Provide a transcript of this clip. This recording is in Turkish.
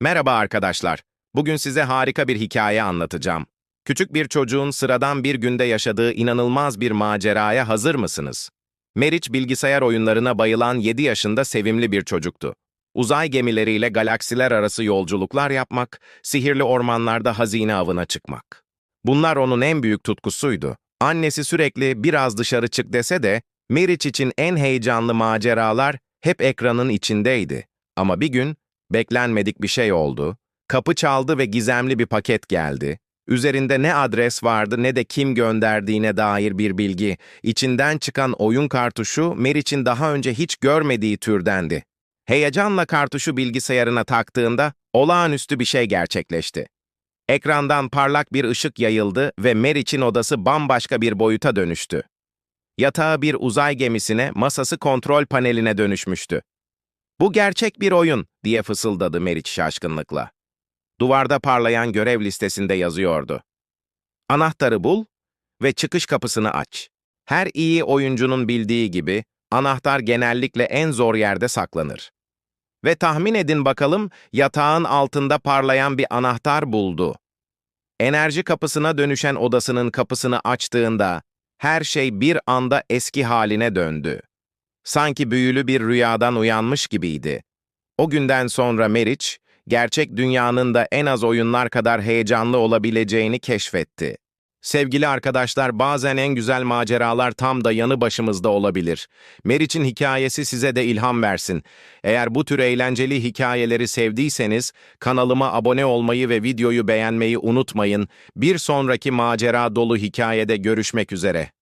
Merhaba arkadaşlar. Bugün size harika bir hikaye anlatacağım. Küçük bir çocuğun sıradan bir günde yaşadığı inanılmaz bir maceraya hazır mısınız? Meriç bilgisayar oyunlarına bayılan 7 yaşında sevimli bir çocuktu. Uzay gemileriyle galaksiler arası yolculuklar yapmak, sihirli ormanlarda hazine avına çıkmak. Bunlar onun en büyük tutkusuydu. Annesi sürekli biraz dışarı çık dese de, Meriç için en heyecanlı maceralar hep ekranın içindeydi. Ama bir gün, beklenmedik bir şey oldu. Kapı çaldı ve gizemli bir paket geldi. Üzerinde ne adres vardı ne de kim gönderdiğine dair bir bilgi. İçinden çıkan oyun kartuşu Meriç'in daha önce hiç görmediği türdendi. Heyecanla kartuşu bilgisayarına taktığında olağanüstü bir şey gerçekleşti. Ekrandan parlak bir ışık yayıldı ve Meriç'in odası bambaşka bir boyuta dönüştü. Yatağı bir uzay gemisine, masası kontrol paneline dönüşmüştü. Bu gerçek bir oyun, diye fısıldadı Meriç şaşkınlıkla. Duvarda parlayan görev listesinde yazıyordu. Anahtarı bul ve çıkış kapısını aç. Her iyi oyuncunun bildiği gibi, anahtar genellikle en zor yerde saklanır. Ve tahmin edin bakalım, yatağın altında parlayan bir anahtar buldu. Enerji kapısına dönüşen odasının kapısını açtığında, her şey bir anda eski haline döndü. Sanki büyülü bir rüyadan uyanmış gibiydi. O günden sonra Meriç, gerçek dünyanın da en az oyunlar kadar heyecanlı olabileceğini keşfetti. Sevgili arkadaşlar, bazen en güzel maceralar tam da yanı başımızda olabilir. Meriç'in hikayesi size de ilham versin. Eğer bu tür eğlenceli hikayeleri sevdiyseniz, kanalıma abone olmayı ve videoyu beğenmeyi unutmayın. Bir sonraki macera dolu hikayede görüşmek üzere.